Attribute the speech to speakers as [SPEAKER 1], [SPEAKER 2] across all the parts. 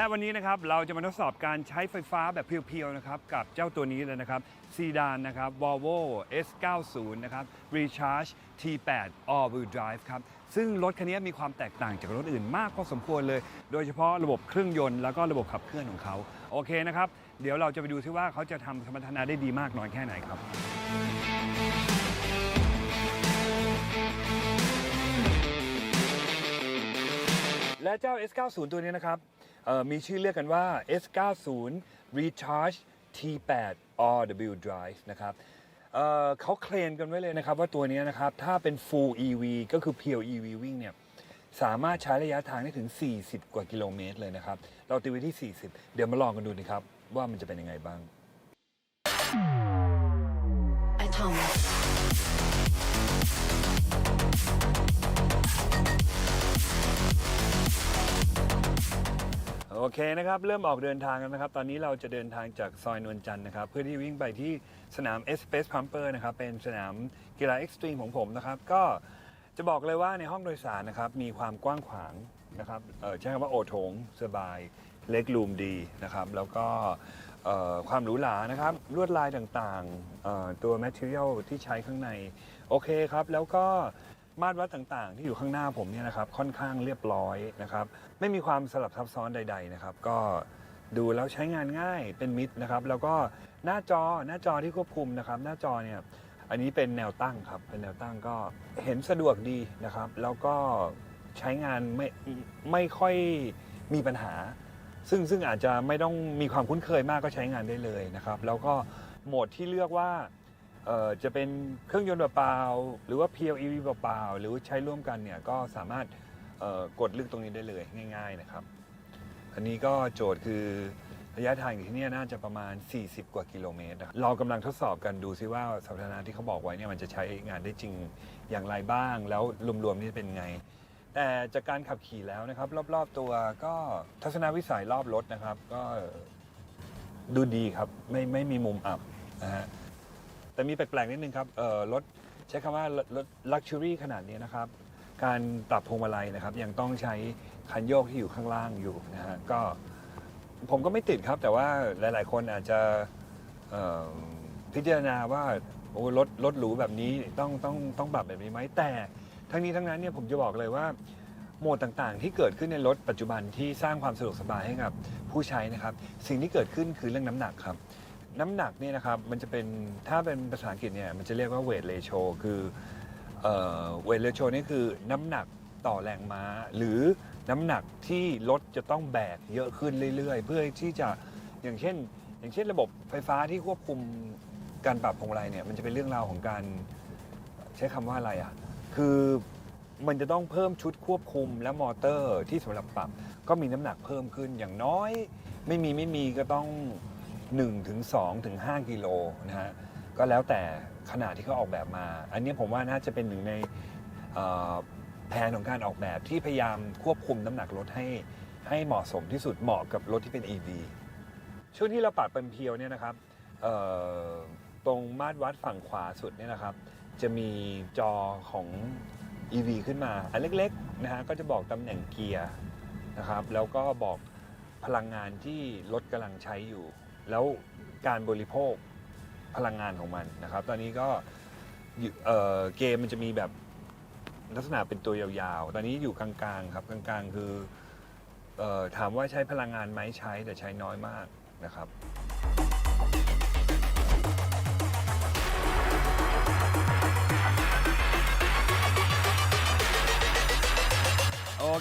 [SPEAKER 1] และวันนี้นะครับเราจะมาทดสอบการใช้ไฟฟ้าแบบเพียวๆนะครับกับเจ้าตัวนี้เลยนะครับซีดานนะครับ Volvo S90 นะครับ Recharge T8 All Wheel Drive ครับซึ่งรถคันนี้มีความแตกต่างจากรถอื่นมากพอสมควรเลย โดยเฉพาะระบบเครื่องยนต์แล้วก็ระบบขับเคลื่อนของเขา โอเคนะครับ เดี๋ยวเราจะไปดูซิว่าเขาจะทำสมรรถนะได้ดีมากน้อยแค่ไหนครับและเจ้า S90 ตัวนี้นะครับ มีชื่อเรียกกันว่า S90 Recharge T8 All Wheel Drive นะครับเเขาเคลมกันไว้เลยนะครับว่าตัวนี้นะครับ ถ้าเป็น Full EV ก็คือเพียว EV วิ่งเนี่ย สามารถใช้ระยะทางได้ถึง 40 กว่ากิโลเมตรเลยนะครับ เราตีไว้ที่ 40 เดี๋ยวมาลองกันดูนะครับ ว่ามันจะเป็นยังไงบ้าง
[SPEAKER 2] Atomic.
[SPEAKER 1] เคนะครับ เริ่มออกเดินทางกันนะครับ ตอนนี้เราจะเดินทางจากซอยนวลจันทร์นะครับ เพื่อที่วิ่งไปที่สนาม S p a c e Pumper นะครับ เป็นสนามกีฬาเอ็กซ์ตรีมของผมนะครับ ก็จะบอกเลยว่าในห้องโดยสารนะครับ มีความกว้างขวางนะครับใช้คำว่าโอโถงสบาย เล็กรูมดีนะครับ แล้วก็ความหรูหรานะครับ ลวดลายต่างๆ ตัว material ที่ใช้ข้างใน โอเคครับ แล้วก็ มาตรวัดต่างๆ ที่อยู่ข้างหน้าผมเนี่ยนะครับค่อนข้างเรียบร้อยนะครับไม่มีความสลับซับซ้อนใด ๆนะครับ ก็ดูแล้วใช้งานง่ายเป็นมิตรนะครับ แล้วก็หน้าจอหน้าจอที่ควบคุมนะครับ หน้าจอเนี่ยอันนี้เป็นแนวตั้งครับเป็นแนวตั้งก็เห็นสะดวกดีนะครับ แล้วก็ใช้งานไม่ไม่ค่อยมีปัญหา ซึ่งซึ่งอาจจะไม่ต้องมีความคุ้นเคยมากก็ใช้งานได้เลยนะครับ แล้วก็โหมดที่เลือกว่า เอ่อจะเป็นเครื่องยนต์เปล่าๆหรือว่า PLEV เปล่าๆหรือใช้ร่วมกันเนี่ยก็สามารถเอ่อกดเลือกตรงนี้ได้เลยง่าย ๆนะครับ อันนี้ก็โจทย์คือระยะทางอยู่ที่เนี่ยน่าจะประมาณ 40 กว่ากิโลเมตรนะครับเรากำลังทดสอบกันดูซิว่าสมรรถนะที่เขาบอกไว้เนี่ยมันจะใช้งานได้จริงอย่างไรบ้าง แล้วรวมๆนี่เป็นไง แต่จากการขับขี่แล้วนะครับ รอบๆตัวก็ทัศนวิสัยรอบรถนะครับ ก็ดูดีครับไม่ไม่มีมุมอับนะฮะ แต่มีแปลกๆนิดนึงครับเอ่อรถใช้คำว่ารถลักชัวรี่ขนาดนี้นะครับ การปรับพวงมาลัยนะครับ ยังต้องใช้คันโยกที่อยู่ข้างล่างอยู่นะฮะก็ผมก็ไม่ติดครับ แต่ว่าหลายๆ คนอาจจะเอ่อพิจารณาว่าโอ้รถรถหรูแบบนี้ต้องต้องต้องปรับแบบนี้ไหมแต่ทั้งนี้ทั้งนั้นเนี่ยผมจะบอกเลยว่าโหมดต่างๆ ที่เกิดขึ้นในรถปัจจุบันที่สร้างความสะดวกสบายให้กับผู้ใช้นะครับ สิ่งที่เกิดขึ้นคือเรื่องน้ำหนักครับ น้ำหนักเนี่ยนะครับมันจะเป็นถ้าเป็นภาษาอังกฤษเนี่ยมันจะเรียกว่า weight ratio คือเอ่อ weight ratio นี่คือน้ำหนักต่อแรงม้า หรือน้ำหนักที่รถจะต้องแบกเยอะขึ้นเรื่อย ๆ เพื่อที่จะอย่างเช่น อย่างเช่นระบบไฟฟ้าที่ควบคุมการปรับพวงมาลัยเนี่ยมันจะเป็นเรื่องราวของการใช้คำว่าอะไรอะคือมันจะต้องเพิ่มชุดควบคุมและมอเตอร์ที่สำหรับปรับ ก็มีน้ำหนักเพิ่มขึ้นอย่างน้อย ไม่มีไม่มีก็ต้อง 1ถึง2ถึง5กิโลนะฮะก็แล้วแต่ขนาดที่เขาออกแบบมา อันนี้ผมว่าน่าจะเป็นหนึ่งในแผนของการออกแบบที่พยายามควบคุมน้ำหนักรถให้ให้เหมาะสมที่สุดเหมาะกับรถที่เป็น EV ช่วงที่เราปัดเป็นเพียวเนี่ยนะครับตรงมาตรวัดฝั่งขวาสุดเนี่ยนะครับ จะมีจอของ EV ขึ้นมา อันเล็กๆนะฮะก็จะบอกตำแหน่งเกียร์นะครับ แล้วก็บอกพลังงานที่รถกำลังใช้อยู่ แล้วการบริโภคพลังงานของมันนะครับ ตอนนี้ก็อยู่เอ่อเกมมันจะมีแบบลักษณะเป็นตัวยาวๆ ตอนนี้อยู่กลางๆครับกลางๆ คือเออถามว่าใช้พลังงานไหมใช้แต่ใช้น้อยมากนะครับ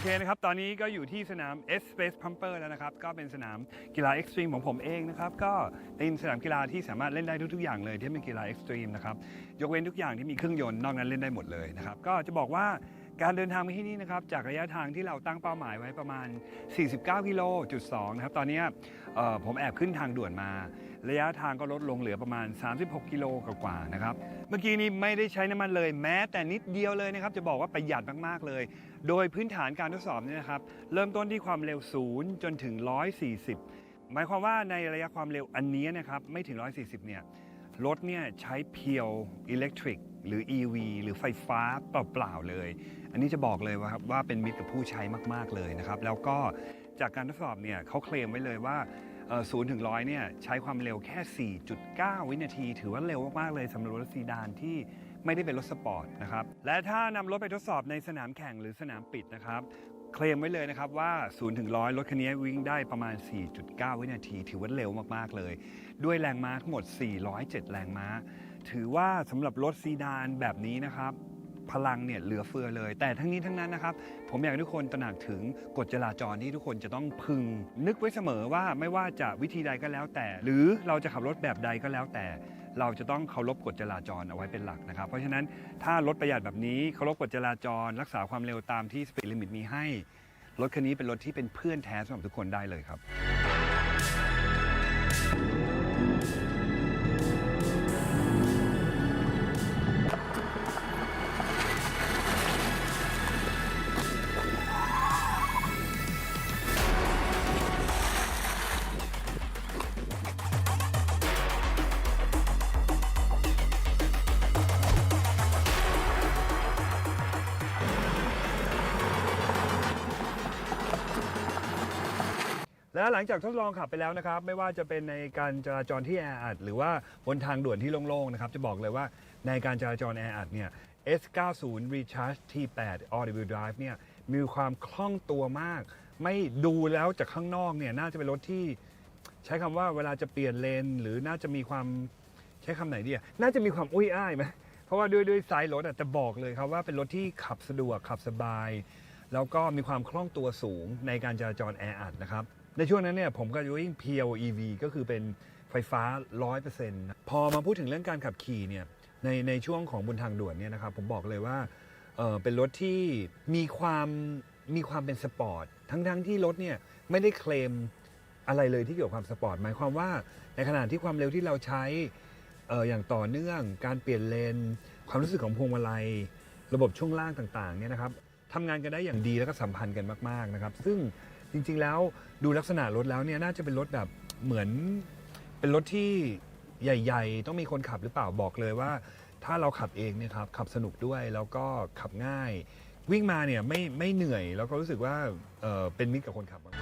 [SPEAKER 1] เคนะครับ ตอนนี้ก็อยู่ที่สนาม S Space Pumper แล้วนะครับ ก็เป็นสนามกีฬาเอ็กซ์ตรีมของผมเองนะครับ ก็เป็นสนามกีฬาที่สามารถเล่นได้ทุกๆอย่างเลยที่เป็นกีฬาเอ็กซ์ตรีมนะครับ ยกเว้นทุกอย่างที่มีเครื่องยนต์นอกนั้นเล่นได้หมดเลยนะครับ ก็จะบอกว่า การเดินทางมาที่นี่นะครับจากระยะทางที่เราตั้งเป้าหมายไว้ประมาณ 49 กิโลจุด2นะครับตอนนี้ผมแอบขึ้นทางด่วนมา ระยะทางก็ลดลงเหลือประมาณ 36 กิโลกว่าๆนะครับเมื่อกี้นี้ไม่ได้ใช้น้ำมันเลยแม้แต่นิดเดียวเลยนะครับจะบอกว่าประหยัดมากๆเลย โดยพื้นฐานการทดสอบเนี่ยนะครับเริ่มต้นที่ความเร็ว0จนถึง 140 หมายความว่าในระยะความเร็วอันนี้นะครับไม่ถึง 140 เนี่ยรถเนี่ยใช้เพียวอิเล็กทริกหรือ EV หรือไฟฟ้าเปล่าๆเลย อันนี้จะบอกเลยว่าครับว่าเป็นมิตรกับผู้ใช้มาก ๆ เลยนะครับ แล้วก็จากการทดสอบเนี่ยเขาเคลมไว้เลยว่าศูนย์ถึงร้อยเนี่ยใช้ความเร็วแค่ 4.9 วินาที ถือว่าเร็วมาก ๆ เลยสำหรับรถซีดานที่ไม่ได้เป็นรถสปอร์ตนะครับ และถ้านำรถไปทดสอบในสนามแข่งหรือสนามปิดนะครับเคลมไว้เลยนะครับว่า 0 ถึง 100 รถคันนี้วิ่งได้ประมาณ 4.9 วินาที ถือว่าเร็วมาก ๆ เลย ด้วยแรงม้าทั้งหมด 407 แรงม้า ถือว่าสำหรับรถซีดานแบบนี้นะครับ พลังเนี่ยเหลือเฟือเลย แต่ทั้งนี้ทั้งนั้นนะครับ ผมอยากให้ทุกคนตระหนักถึงกฎจราจรที่ทุกคนจะต้องพึง นึกไว้เสมอว่าไม่ว่าจะวิธีใดก็แล้วแต่ หรือเราจะขับรถแบบใดก็แล้วแต่ เราจะต้องเคารพกฎจราจรเอาไว้เป็นหลักนะครับ เพราะฉะนั้นถ้ารถประหยัดแบบนี้เคารพกฎจราจร รักษาความเร็วตามที่สปีดลิมิตมีให้รถคันนี้เป็นรถที่เป็นเพื่อนแท้สำหรับทุกคนได้เลยครับ และหลังจากทดลองขับไปแล้วนะครับ ไม่ว่าจะเป็นในการจราจรที่แออัดหรือว่าบนทางด่วนที่โล่งๆนะครับจะบอกเลยว่าในการจราจรแออัดเนี่ย S90 Recharge T8 All-Wheel Drive เนี่ยมีความคล่องตัวมาก ไม่ดูแล้วจากข้างนอกเนี่ยน่าจะเป็นรถที่ ใช้คำว่าเวลาจะเปลี่ยนเลน หรือน่าจะมีความใช้คำไหนดีน่าจะมีความอุ้ยอ้ายไหมเพราะว่าด้วยด้วยไซส์รถอะแต่บอกเลยครับว่าเป็นรถที่ขับสะดวกขับสบาย แล้วก็มีความคล่องตัวสูงในการจราจรแออัดนะครับ ในช่วงนั้นเนี่ยผมก็จะวิ่ง PLEV ก็คือเป็นไฟฟ้า 100%พอมาพูดถึงเรื่องการขับขี่เนี่ยในในช่วงของบนทางด่วนเนี่ยนะครับผมบอกเลยว่าเออเป็นรถที่มีความมีความเป็นสปอร์ตทั้งทั้งที่รถเนี่ยไม่ได้เคลมอะไรเลยที่เกี่ยวกับความสปอร์ตหมายความว่าในขณะที่ความเร็วที่เราใช้เอออย่างต่อเนื่องการเปลี่ยนเลน ความรู้สึกของพวงมาลัย ระบบช่วงล่างต่างๆเนี่ยนะครับทำงานกันได้อย่างดีแล้วก็สัมพันธ์กันมากๆนะครับ ซึ่ง จริง ๆ แล้วดูลักษณะรถแล้วเนี่ยน่าจะเป็นรถแบบเหมือนเป็นรถที่ใหญ่ ๆ ต้องมีคนขับหรือเปล่าบอกเลยว่า ถ้าเราขับเองเนี่ยครับขับสนุกด้วยแล้วก็ขับง่าย วิ่งมาเนี่ยไม่ไม่เหนื่อยแล้วก็รู้สึกว่าเอ่อเป็นมิตรกับคนขับมาก